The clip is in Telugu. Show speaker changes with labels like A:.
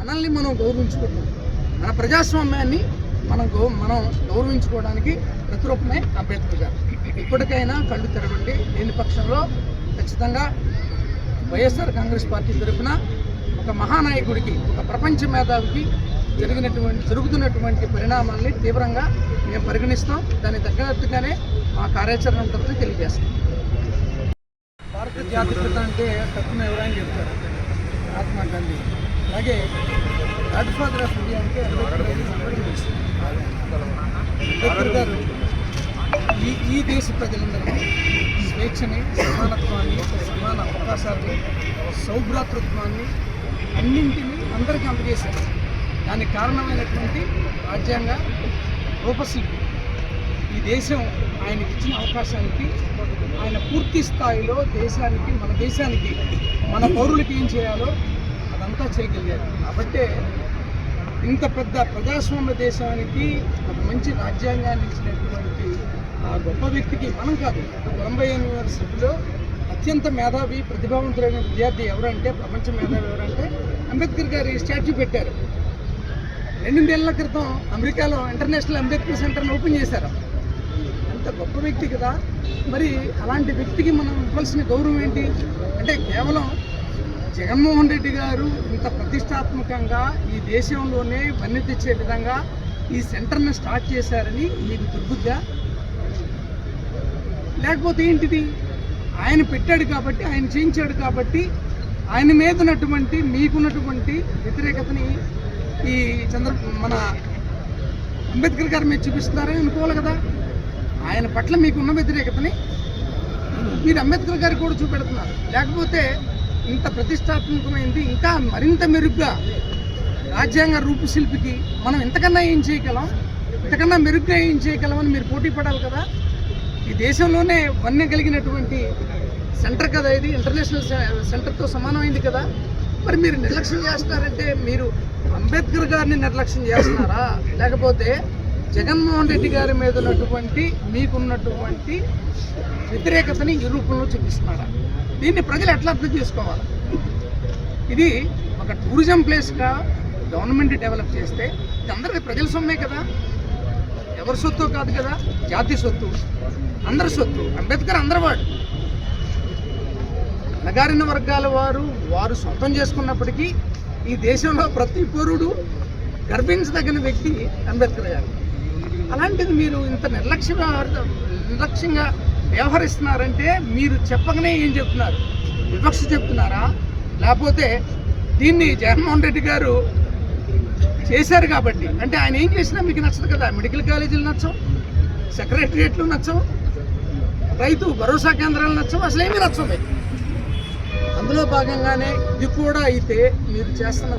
A: మనల్ని మనం గౌరవించుకుంటాం. మన ప్రజాస్వామ్యాన్ని మనం గౌ మనం గౌరవించుకోవడానికి ప్రతిరూపమే అంబేద్కర్ గారు. ఇప్పటికైనా కళ్ళు తెరవండి. లేని పక్షంలో ఖచ్చితంగా వైఎస్ఆర్ కాంగ్రెస్ పార్టీ తరఫున ఒక మహానాయకుడికి ఒక ప్రపంచ మేధావికి జరిగినటువంటి జరుగుతున్నటువంటి పరిణామాల్ని తీవ్రంగా మేము పరిగణిస్తాం. దానికి తగ్గట్టుగానే మా కార్యాచరణ ఉంటుందని తెలియజేస్తాం. భారత జాతిపిత అంటే తప్పున ఎవరైనా చెప్తారు? మహాత్మా గాంధీ. అలాగే గాడ్ అంటే అంబేద్కర్ గారు ఈ ఈ దేశ ప్రజలందరికీ స్వేచ్ఛని సమానత్వాన్ని సమాన అవకాశాలు సౌభ్రాతృత్వాన్ని అన్నింటినీ అందరికీ అందజేశారు. దానికి కారణమైనటువంటి రాజ్యాంగ రూపశిల్పి. ఈ దేశం ఆయనకి ఇచ్చిన అవకాశానికి ఆయన పూర్తి స్థాయిలో దేశానికి మన దేశానికి మన పౌరులకి ఏం చేయాలో అదంతా చేయగలిగారు కాబట్టే ఇంత పెద్ద ప్రజాస్వామ్య దేశానికి ఒక మంచి రాజ్యాంగాన్ని ఇచ్చినటువంటి ఆ గొప్ప వ్యక్తికి మనం కాదు కొలంబై యూనివర్సిటీలో అత్యంత మేధావి ప్రతిభావంతులైన విద్యార్థి ఎవరంటే ప్రపంచ మేధావి ఎవరంటే అంబేద్కర్ గారి స్టాచ్యూ పెట్టారు. రెండేళ్ళ క్రితం అమెరికాలో ఇంటర్నేషనల్ అంబేద్కర్ సెంటర్ని ఓపెన్ చేశారు. అంత గొప్ప వ్యక్తి కదా. మరి అలాంటి వ్యక్తికి మనం ఇవ్వాల్సిన గౌరవం ఏంటి? అంటే కేవలం జగన్మోహన్ రెడ్డి గారు ఇంత ప్రతిష్టాత్మకంగా ఈ దేశంలోనే వన్నె తెచ్చే విధంగా ఈ సెంటర్ని స్టార్ట్ చేశారని మీకు దుర్బుద్దా లేకపోతే ఏంటిది? ఆయన పెట్టాడు కాబట్టి ఆయన చేయించాడు కాబట్టి ఆయన మీద ఉన్నటువంటి మీకున్నటువంటి వ్యతిరేకతని ఈ చంద్ర మన అంబేద్కర్ గారి మీద చూపిస్తున్నారని అనుకోవాలి కదా? ఆయన పట్ల మీకున్న వ్యతిరేకతని మీరు అంబేద్కర్ గారికి కూడా చూపెడుతున్నారు. లేకపోతే ఇంత ప్రతిష్టాత్మకమైంది ఇంకా మరింత మెరుగ్గా రాజ్యాంగ రూపశిల్పికి మనం ఇంతకన్నా ఏం చేయగలం ఇంతకన్నా మెరుగ్గా ఏం చేయగలమని మీరు పోటీ పడాలి కదా? ఈ దేశంలోనే వన్య కలిగినటువంటి సెంటర్ కదా ఇది? ఇంటర్నేషనల్ సె- సెంటర్తో సమానమైంది కదా? మరి మీరు నిర్లక్ష్యం చేస్తున్నారంటే మీరు అంబేద్కర్ గారిని నిర్లక్ష్యం చేస్తున్నారా? లేకపోతే జగన్మోహన్ రెడ్డి గారి మీద ఉన్నటువంటి మీకున్నటువంటి వ్యతిరేకతని ఈ రూపంలో చూపిస్తున్నారా? దీన్ని ప్రజలు ఎట్లా అర్థం చేసుకోవాలి? ఇది ఒక టూరిజం ప్లేస్గా గవర్నమెంట్ డెవలప్ చేస్తే ఇది అందరికీ ప్రజల సొమ్మే కదా? ఎవరి సొత్తు కాదు కదా? జాతి సొత్తు అందరి సొత్తు అంబేద్కర్ అందరి వాడు అణగారిన వర్గాల వారు వారు సొంతం చేసుకున్నప్పటికీ ఈ దేశంలో ప్రతి పౌరుడు గర్వించదగిన వ్యక్తి అంబేద్కర్ గారు. అలాంటిది మీరు ఇంత నిర్లక్ష్యంగా నిర్లక్ష్యంగా వ్యవహరిస్తున్నారంటే మీరు చెప్పకనే ఏం చెప్తున్నారు? వివక్ష చెప్తున్నారా? లేకపోతే దీన్ని జగన్మోహన్ రెడ్డి గారు చేశారు కాబట్టి అంటే ఆయన ఏం చేసినా మీకు నచ్చదు కదా? మెడికల్ కాలేజీలు నచ్చవు సెక్రటరియట్లు నచ్చవు రైతు భరోసా కేంద్రాలు నచ్చవు అసలు ఏమీ నచ్చవు అందులో భాగంగానే ఇది కూడా అయితే మీరు చేస్తున్నది